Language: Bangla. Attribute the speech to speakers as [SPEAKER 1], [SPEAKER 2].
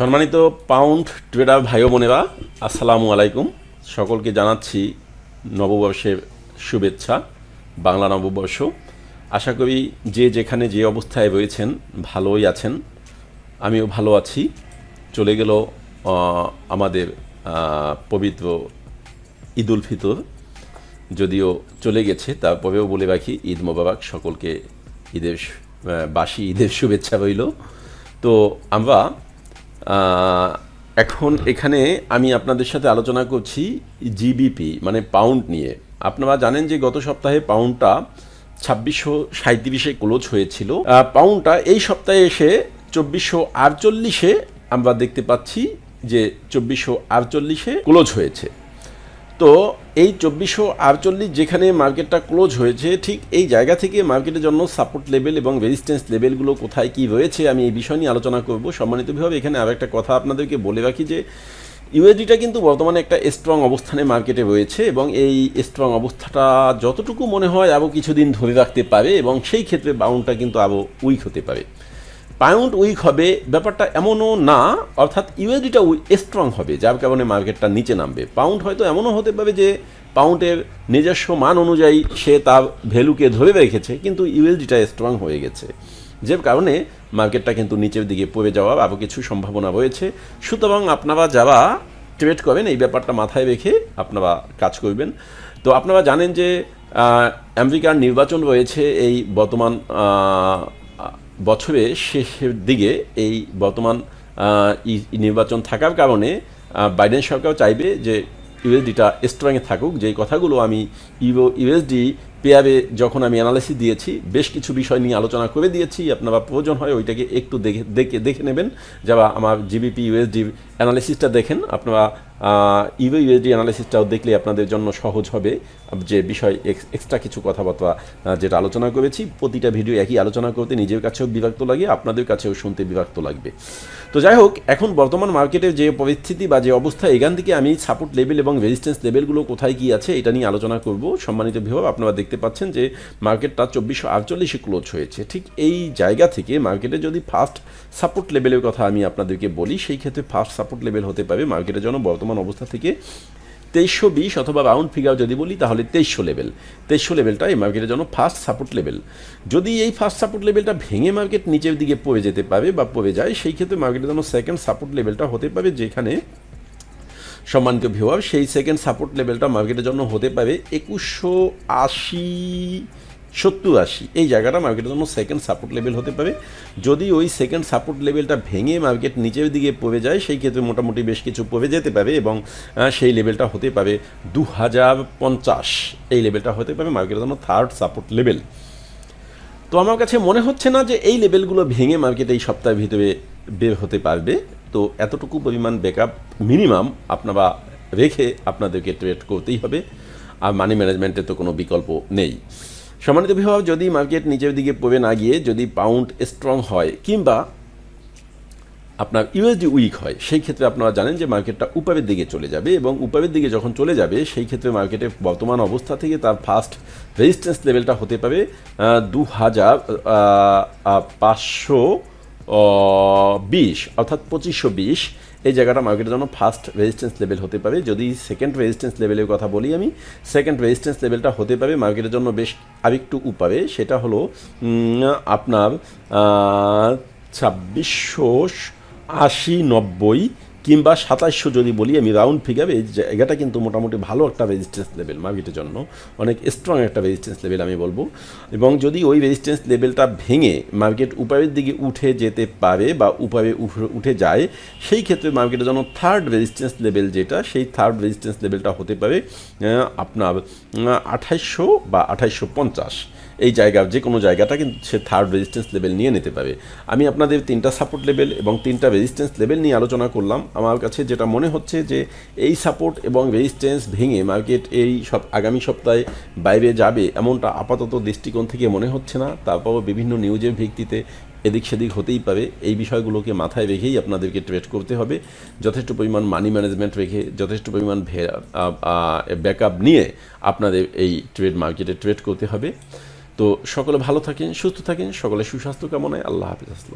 [SPEAKER 1] সম্মানিত পাউন্ড ট্রেডার ভাই বোনেরা, আসসালামু আলাইকুম। সকলকে জানাচ্ছি নববর্ষের শুভেচ্ছা, বাংলা নববর্ষ। আশা করি যে যেখানে যে অবস্থায় রয়েছেন, ভালোই আছেন। আমিও ভালো আছি। চলে গেল আমাদের পবিত্র ঈদুল ফিতর। যদিও চলে গেছে, তারপরেও বলে রাখি, ঈদ মোবারক, সকলকে ঈদের বাসি ঈদের শুভেচ্ছা রইল। তো আমরা এখন এখানে আমি আপনাদের সাথে আলোচনা করছি জিবিপি মানে পাউন্ড নিয়ে। আপনারা জানেন যে গত সপ্তাহে পাউন্ডটা ছাব্বিশশো সাঁত্রিশে ক্লোজ হয়েছিল। পাউন্ডটা এই সপ্তাহে এসে চব্বিশশো আটচল্লিশে আমরা দেখতে পাচ্ছি যে চব্বিশশো আটচল্লিশে ক্লোজ হয়েছে। তো এই চব্বিশশো আটচল্লিশ যেখানে মার্কেটটা ক্লোজ হয়েছে, ঠিক এই জায়গা থেকে মার্কেটের জন্য সাপোর্ট লেভেল এবং রেজিস্ট্যান্স লেভেলগুলো কোথায় কি রয়েছে আমি এই বিষয় নিয়ে আলোচনা করব। সম্মানিতভাবে এখানে আর একটা কথা আপনাদেরকে বলে রাখি যে ইউএসডিটা কিন্তু বর্তমানে একটা স্ট্রং অবস্থানে মার্কেটে রয়েছে এবং এই স্ট্রং অবস্থাটা যতটুকু মনে হয় আরও কিছুদিন ধরে রাখতে পারে এবং সেই ক্ষেত্রে বাউন্ডটা কিন্তু আরও উইক হতে পারে। পাউন্ড উইক হবে, ব্যাপারটা এমনও না, অর্থাৎ ইউএসডিটা স্ট্রং হবে, যার কারণে মার্কেটটা নিচে নামবে। পাউন্ড হয়তো এমনও হতে পারে যে পাউন্ডের নিজস্ব মান অনুযায়ী সে তার ভ্যালুকে ধরে রেখেছে, কিন্তু ইউএসডিটা স্ট্রং হয়ে গেছে। যে কারণে মার্কেটটা কিন্তু নিচের দিকে পড়ে যাওয়ার আরও কিছু সম্ভাবনা রয়েছে। সুতরাং আপনারা যারা ট্রেড করবেন এই ব্যাপারটা মাথায় রেখে আপনারা কাজ করবেন। তো আপনারা জানেন যে আমেরিকার নির্বাচন রয়েছে এই বর্তমান বছরের শেষের দিকে এই বর্তমান নির্বাচন থাকার কারণে বাইডেন সরকার চাইবে যে ইউএসডিটা স্ট্রংয়ে থাকুক। যেই কথাগুলো আমি ইউরো ইউএসডি পেয়ারে যখন আমি অ্যানালাইসিস দিয়েছি, বেশ কিছু বিষয় নিয়ে আলোচনা করে দিয়েছি, আপনারা প্রয়োজন হয় ওইটাকে একটু দেখে দেখে দেখে নেবেন। যারা আমার জিবিপি ইউএসডি অ্যানালাইসিসটা দেখেন, আপনারা ইউরো ইউএসডি অ্যানালাইসিসটাও দেখলে আপনাদের জন্য সহজ হবে। যে বিষয় এক্সট্রা কিছু কথাবার্তা যেটা আলোচনা করেছি, প্রতিটা ভিডিও একই আলোচনা করতে নিজের কাছেও বিরক্ত লাগে, আপনাদের কাছেও শুনতে বিরক্ত লাগবে। তো যাই হোক, এখন বর্তমান মার্কেটের যে পরিস্থিতি বা যে অবস্থা, এখান থেকে আমি সাপোর্ট লেভেল এবং রেজিস্ট্যান্স লেভেলগুলো কোথায় কী আছে, এটা নিয়ে আলোচনা করব। সম্মানিত বিভাগ আপনারা দেখতে পাচ্ছেন যে মার্কেটটা চব্বিশশো আটচল্লিশে ক্লোজ হয়েছে। ঠিক এই জায়গা থেকে মার্কেটে যদি ফার্স্ট সাপোর্ট লেভেলের কথা আমি আপনাদেরকে বলি, সেই ক্ষেত্রে ফার্স্ট সাপোর্ট লেভেল হতে পারে মার্কেটের জন্য বর্তমান অবস্থা থেকে তেইশশো বিশ অথবা রাউন্ড ফিগার যদি বলি, তাহলে তেইশশো লেভেল তেইশশো লেভেলটা এই মার্কেটের জন্য ফার্স্ট সাপোর্ট লেভেল যদি এই ফার্স্ট সাপোর্ট লেভেলটা ভেঙে মার্কেট নিচের দিকে পড়ে যেতে পারে বা পড়ে যায়, সেই ক্ষেত্রে মার্কেটের জন্য সেকেন্ড সাপোর্ট লেভেলটা হতে পারে যেখানে সম্মানিত ভিউয়ার সেই সেকেন্ড সাপোর্ট লেভেলটা মার্কেটের জন্য হতে পারে একুশশো আশি সত্তর আশি। এই জায়গাটা মার্কেটের জন্য সেকেন্ড সাপোর্ট লেভেল হতে পারে। যদি ওই সেকেন্ড সাপোর্ট লেভেলটা ভেঙে মার্কেট নিচের দিকে পড়ে যায়, সেই ক্ষেত্রে মোটামুটি বেশ কিছু পড়ে যেতে পারে এবং সেই লেভেলটা হতে পারে দু হাজার পঞ্চাশ। এই লেভেলটা হতে পারে মার্কেটের জন্য থার্ড সাপোর্ট লেভেল তো আমার কাছে মনে হচ্ছে না যে এই লেভেলগুলো ভেঙে মার্কেট এই সপ্তাহের ভিতরে বের হতে পারবে। তো এতটুকু পরিমাণ ব্যাকআপ মিনিমাম আপনারা রেখে আপনাদেরকে ট্রেড করতেই হবে। আর মানি ম্যানেজমেন্টের তো কোনো বিকল্প নেই। সম্মানিত বিভাগ যদি মার্কেট নিচের দিকে পড়ে না গিয়ে যদি পাউন্ড স্ট্রং হয়, কিংবা আপনার ইউএসডি উইক হয়, সেই ক্ষেত্রে আপনারা জানেন যে মার্কেটটা উপরের দিকে চলে যাবে এবং উপরের দিকে যখন চলে যাবে, সেই ক্ষেত্রে মার্কেটের বর্তমান অবস্থা থেকে তার ফার্স্ট রেজিস্ট্যান্স লেভেলটা হতে পারে দু হাজার পাঁচশো বিশ, অর্থাৎ পঁচিশশো বিশ। এই জায়গাটা মার্কেটের জন্য ফার্স্ট রেজিস্ট্যান্স লেভেল হতে পারে। যদি সেকেন্ড রেজিস্ট্যান্স লেভেলের কথা বলি আমি সেকেন্ড রেজিস্ট্যান্স লেভেলটা হতে পারে মার্কেটের জন্য বেশ আরেকটু উপারে। সেটা হলো আপনার ছাব্বিশশো আশি নব্বই কিংবা সাতাশশো যদি বলি, আমি রাউন্ড ফিগার এই জায়গাটা কিন্তু মোটামুটি ভালো একটা রেজিস্ট্যান্স লেভেল মার্কেটের জন্য। অনেক স্ট্রং একটা রেজিস্ট্যান্স লেভেল আমি বলব। এবং যদি ওই রেজিস্ট্যান্স লেভেলটা ভেঙে মার্কেট উপরের দিকে উঠে যেতে পারে বা উপরে উঠে- যায়, সেই ক্ষেত্রে মার্কেটের জন্য থার্ড রেজিস্ট্যান্স লেভেল যেটা, সেই থার্ড রেজিস্ট্যান্স লেভেলটা হতে পারে আপনার আঠাইশশো বা আঠাইশশো পঞ্চাশ। এই জায়গা, যে কোনো জায়গাটা কিন্তু সে থার্ড রেজিস্ট্যান্স লেভেল নিয়ে নিতে পারে। আমি আপনাদের তিনটা সাপোর্ট লেভেল এবং তিনটা রেজিস্ট্যান্স লেভেল নিয়ে আলোচনা করলাম। আমার কাছে যেটা মনে হচ্ছে যে, এই সাপোর্ট এবং রেজিস্ট্যান্স ভেঙে মার্কেট এই সব আগামী সপ্তাহে বাইরে যাবে এমনটা আপাতত দৃষ্টিকোণ থেকে মনে হচ্ছে না। তারপরও বিভিন্ন নিউজের ভিত্তিতে এদিক সেদিক হতেই পারে। এই বিষয়গুলোকে মাথায় রেখেই আপনাদেরকে ট্রেড করতে হবে। যথেষ্ট পরিমাণ মানি ম্যানেজমেন্ট রেখে, যথেষ্ট পরিমাণ ব্যাকআপ নিয়ে আপনাদের এই ট্রেড মার্কেটে ট্রেড করতে হবে। তো সকলে ভালো থাকেন সুস্থ থাকেন সকলে সুস্বাস্থ্য কামনায় আল্লাহ হাফিজ আসসালাম